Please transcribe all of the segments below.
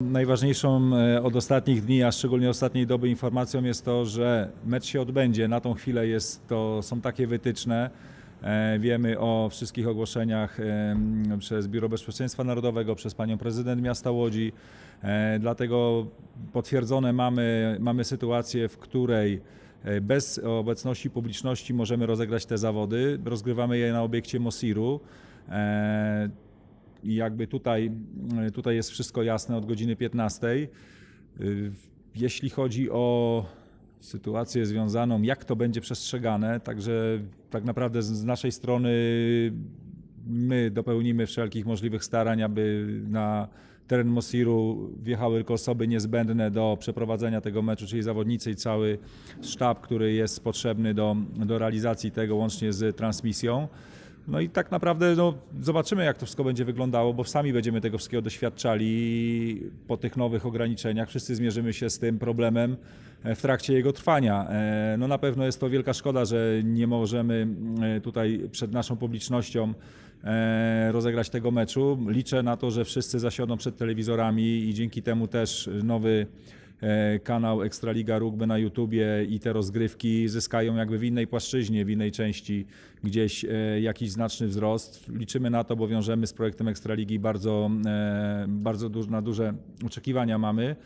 Najważniejszą e, od ostatnich dni, a szczególnie ostatniej doby informacją jest to, że mecz się odbędzie. Na tą chwilę jest to, są takie wytyczne. E, Wiemy o wszystkich ogłoszeniach em, przez Biuro Bezpieczeństwa Narodowego, przez panią prezydent miasta Łodzi. E, Dlatego potwierdzone mamy, mamy sytuację, w której e, bez obecności publiczności możemy rozegrać te zawody. Rozgrywamy je na obiekcie Mosiru. E, i jakby tutaj, tutaj jest wszystko jasne od godziny 15. Y, Jeśli chodzi o sytuację związaną, jak to będzie przestrzegane, także tak naprawdę z naszej strony my dopełnimy wszelkich możliwych starań, aby na teren Mosiru wjechały tylko osoby niezbędne do przeprowadzenia tego meczu, czyli zawodnicy i cały sztab, który jest potrzebny do, do realizacji tego łącznie z transmisją. No i tak naprawdę no, zobaczymy, jak to wszystko będzie wyglądało, bo sami będziemy tego wszystkiego doświadczali po tych nowych ograniczeniach. Wszyscy zmierzymy się z tym problemem e, w trakcie jego trwania. E, No na pewno jest to wielka szkoda, że nie możemy e, tutaj przed naszą publicznością rozegrać tego meczu. Liczę na to, że wszyscy zasiądą przed telewizorami i dzięki temu też nowy kanał Ekstraliga Rugby na YouTubie i te rozgrywki zyskają jakby w innej płaszczyźnie, w innej części gdzieś e, jakiś znaczny wzrost. Liczymy na to, bo wiążemy z projektem Ekstraligi bardzo, e, bardzo duż, na duże oczekiwania mamy.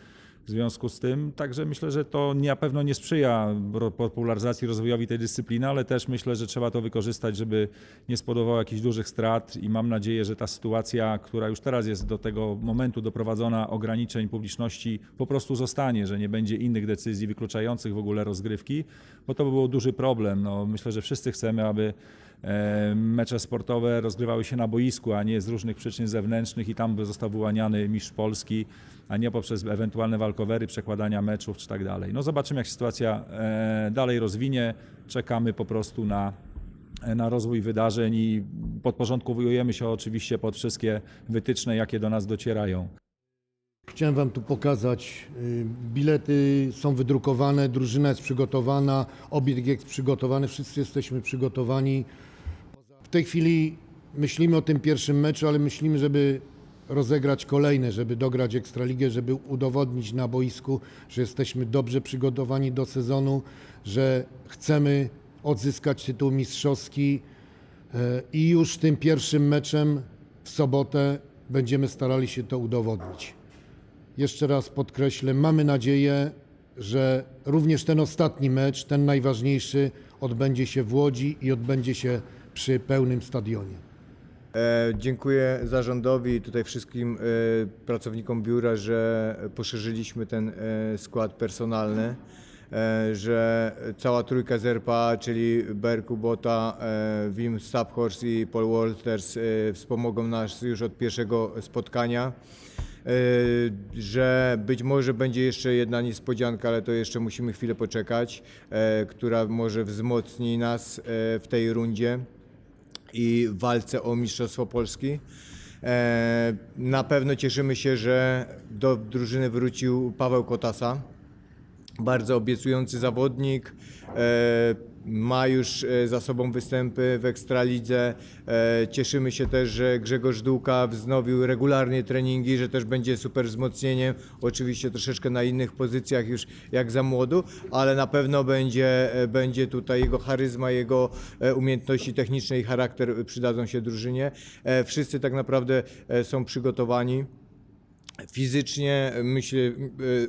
W związku z tym, także myślę, że to na pewno nie sprzyja popularyzacji, rozwojowi tej dyscypliny, ale też myślę, że trzeba to wykorzystać, żeby nie spowodowało jakichś dużych strat i mam nadzieję, że ta sytuacja, która już teraz jest do tego momentu doprowadzona, ograniczeń publiczności, po prostu zostanie, że nie będzie innych decyzji wykluczających w ogóle rozgrywki, bo to by był duży problem. No, myślę, że wszyscy chcemy, aby mecze sportowe rozgrywały się na boisku, a nie z różnych przyczyn zewnętrznych i tam został wyłaniany mistrz Polski, a nie poprzez ewentualne walkowery, przekładania meczów czy tak dalej. No zobaczymy, jak sytuacja e, dalej rozwinie. Czekamy po prostu na, na rozwój wydarzeń i podporządkowujemy się oczywiście pod wszystkie wytyczne, jakie do nas docierają. Chciałem Wam tu pokazać. y, Bilety są wydrukowane, drużyna jest przygotowana, obiekt jest przygotowany, wszyscy jesteśmy przygotowani. Tej chwili myślimy o tym pierwszym meczu, ale myślimy, żeby rozegrać kolejne, żeby dograć Ekstraligę, żeby udowodnić na boisku, że jesteśmy dobrze przygotowani do sezonu, że chcemy odzyskać tytuł mistrzowski e, i już tym pierwszym meczem w sobotę będziemy starali się to udowodnić. Jeszcze raz podkreślę, mamy nadzieję, że również ten ostatni mecz, ten najważniejszy, odbędzie się w Łodzi i odbędzie się przy pełnym stadionie. E, Dziękuję zarządowi i tutaj wszystkim e, pracownikom biura, że poszerzyliśmy ten e, skład personalny, że cała trójka z RPA, czyli Berku, Bota, Wim Staphorst i Paul Walters wspomogą nas już od pierwszego spotkania. Że być może będzie jeszcze jedna niespodzianka, ale to jeszcze musimy chwilę poczekać, która może wzmocni nas w tej rundzie i walce o Mistrzostwo Polski. E, Na pewno cieszymy się, że do drużyny wrócił Paweł Kotasa. Bardzo obiecujący zawodnik. Ma już e, za sobą występy w Ekstralidze. E, Cieszymy się też, że Grzegorz Dółka wznowił regularnie treningi, że też będzie super wzmocnieniem. Oczywiście troszeczkę na innych pozycjach już jak za młodu, ale na pewno będzie, e, będzie tutaj jego charyzma, jego umiejętności techniczne i charakter przydadzą się drużynie. Wszyscy tak naprawdę są przygotowani. Fizycznie myślę, y,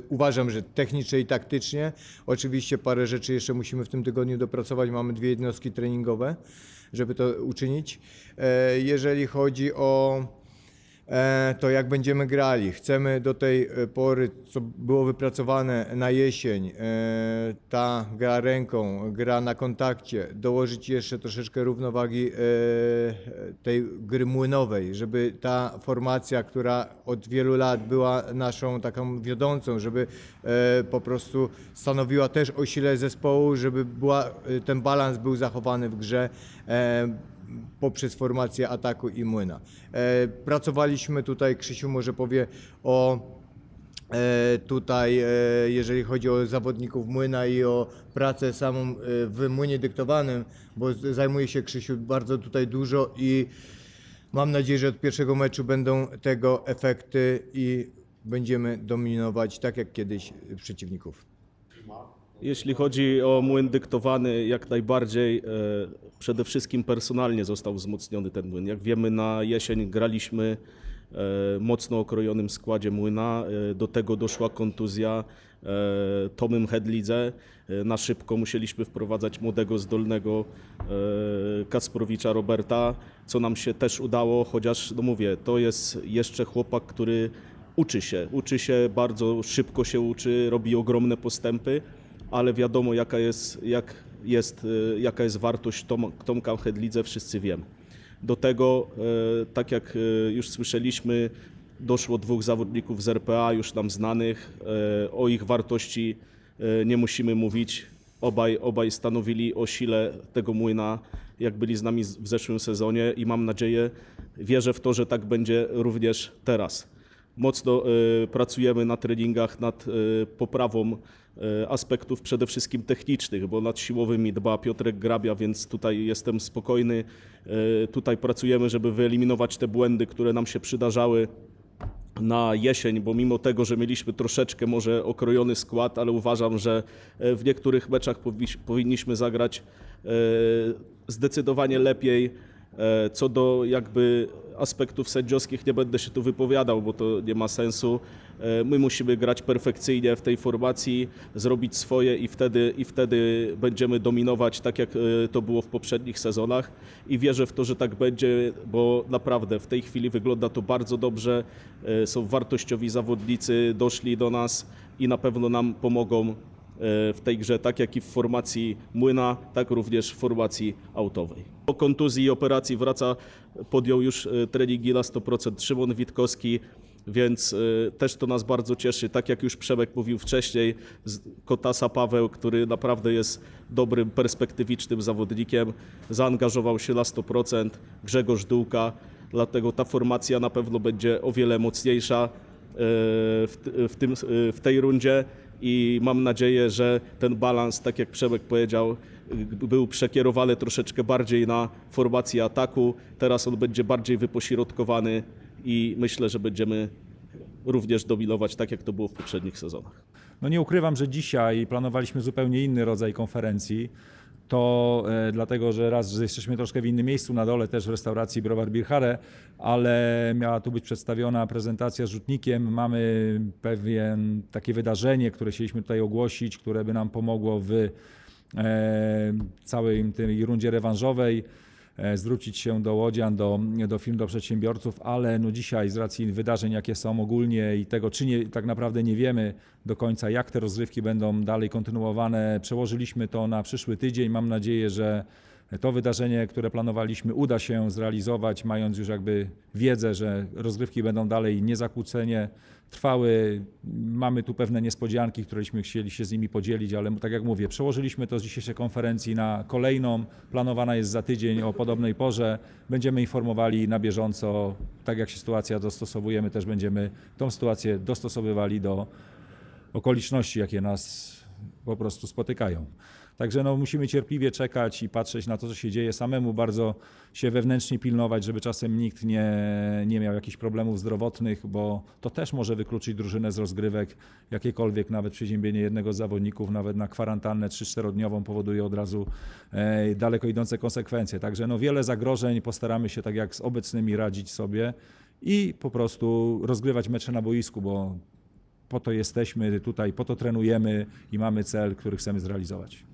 uważam, że technicznie i taktycznie. Oczywiście parę rzeczy jeszcze musimy w tym tygodniu dopracować. Mamy dwie jednostki treningowe, żeby to uczynić. E, Jeżeli chodzi o e, to, jak będziemy grali, chcemy do tej e, pory, co było wypracowane na jesień, e, ta gra ręką, gra na kontakcie, dołożyć jeszcze troszeczkę równowagi e, tej gry młynowej, żeby ta formacja, która od wielu lat była naszą taką wiodącą, żeby e, po prostu stanowiła też o sile zespołu, żeby była, e, ten balans był zachowany w grze. E, poprzez formację ataku i młyna. E, Pracowaliśmy tutaj, Krzysiu może powie o E, Tutaj, e, jeżeli chodzi o zawodników młyna i o pracę samą w młynie dyktowanym, bo zajmuje się Krzysiu bardzo tutaj dużo i mam nadzieję, że od pierwszego meczu będą tego efekty i będziemy dominować tak jak kiedyś przeciwników. Jeśli chodzi o młyn dyktowany, jak najbardziej e, przede wszystkim personalnie został wzmocniony ten młyn. Jak wiemy, na jesień graliśmy e, mocno okrojonym składzie młyna. E, do tego doszła kontuzja Tomym Hedlidze. Na szybko musieliśmy wprowadzać młodego, zdolnego Kasprowicza Roberta, co nam się też udało, chociaż, no mówię, to jest jeszcze chłopak, który uczy się, uczy się bardzo szybko się uczy, robi ogromne postępy, ale wiadomo jaka jest, jak jest, y, jaka jest wartość Tom, Tomka Hedlidze, wszyscy wiemy. Do tego, e, tak jak e, już słyszeliśmy, doszło dwóch zawodników z RPA, już nam znanych. E, O ich wartości e, nie musimy mówić. Obaj, obaj stanowili o sile tego młyna, jak byli z nami w zeszłym sezonie i mam nadzieję, wierzę w to, że tak będzie również teraz. Mocno e, pracujemy na treningach nad e, poprawą e, aspektów przede wszystkim technicznych, bo nad siłowymi dba Piotrek Grabia, więc tutaj jestem spokojny. Tutaj pracujemy, żeby wyeliminować te błędy, które nam się przydarzały na jesień, bo mimo tego, że mieliśmy troszeczkę może okrojony skład, ale uważam, że w niektórych meczach powi- powinniśmy zagrać zdecydowanie lepiej. E, Co do jakby aspektów sędziowskich nie będę się tu wypowiadał, bo to nie ma sensu. E, My musimy grać perfekcyjnie w tej formacji, zrobić swoje i wtedy, i wtedy będziemy dominować tak jak e, to było w poprzednich sezonach i wierzę w to, że tak będzie, bo naprawdę w tej chwili wygląda to bardzo dobrze. Są wartościowi zawodnicy, doszli do nas i na pewno nam pomogą w tej grze, tak jak i w formacji młyna, tak również w formacji autowej. Po kontuzji i operacji wraca, podjął już e, treningi na 100% Szymon Witkowski, więc e, też to nas bardzo cieszy. Tak jak już Przemek mówił wcześniej, Kotasa Paweł, który naprawdę jest dobrym, perspektywicznym zawodnikiem, zaangażował się na 100%, Grzegorz Dółka, dlatego ta formacja na pewno będzie o wiele mocniejsza e, w, tym, e, w tej rundzie i mam nadzieję, że ten balans, tak jak Przemek powiedział, był przekierowany troszeczkę bardziej na formację ataku. Teraz on będzie bardziej wypośrodkowany i myślę, że będziemy również dominować tak, jak to było w poprzednich sezonach. No nie ukrywam, że dzisiaj planowaliśmy zupełnie inny rodzaj konferencji. To e, dlatego, że raz, że jesteśmy troszkę w innym miejscu na dole, też w restauracji Browar Birchare, ale miała tu być przedstawiona prezentacja z rzutnikiem. Mamy pewien takie wydarzenie, które chcieliśmy tutaj ogłosić, które by nam pomogło w e, całej tej rundzie rewanżowej zwrócić się do łodzian, do, do firm, do przedsiębiorców, ale no dzisiaj z racji wydarzeń, jakie są ogólnie i tego, czy nie, tak naprawdę nie wiemy do końca, jak te rozgrywki będą dalej kontynuowane, przełożyliśmy to na przyszły tydzień. Mam nadzieję, że to wydarzenie, które planowaliśmy, uda się zrealizować, mając już jakby wiedzę, że rozgrywki będą dalej niezakłócenie trwały. Mamy tu pewne niespodzianki, któreśmy chcieli się z nimi podzielić, ale tak jak mówię, przełożyliśmy to z dzisiejszej konferencji na kolejną. Planowana jest za tydzień o podobnej porze. Będziemy informowali na bieżąco, tak jak się sytuacja dostosowujemy, też będziemy tą sytuację dostosowywali do okoliczności, jakie nas po prostu spotykają. Także no, musimy cierpliwie czekać i patrzeć na to, co się dzieje, samemu bardzo się wewnętrznie pilnować, żeby czasem nikt nie, nie miał jakichś problemów zdrowotnych, bo to też może wykluczyć drużynę z rozgrywek, jakiekolwiek, nawet przeziębienie jednego z zawodników, nawet na kwarantannę 3-4-dniową powoduje od razu e, daleko idące konsekwencje. Także no, wiele zagrożeń, postaramy się tak jak z obecnymi radzić sobie i po prostu rozgrywać mecze na boisku, bo po to jesteśmy tutaj, po to trenujemy i mamy cel, który chcemy zrealizować.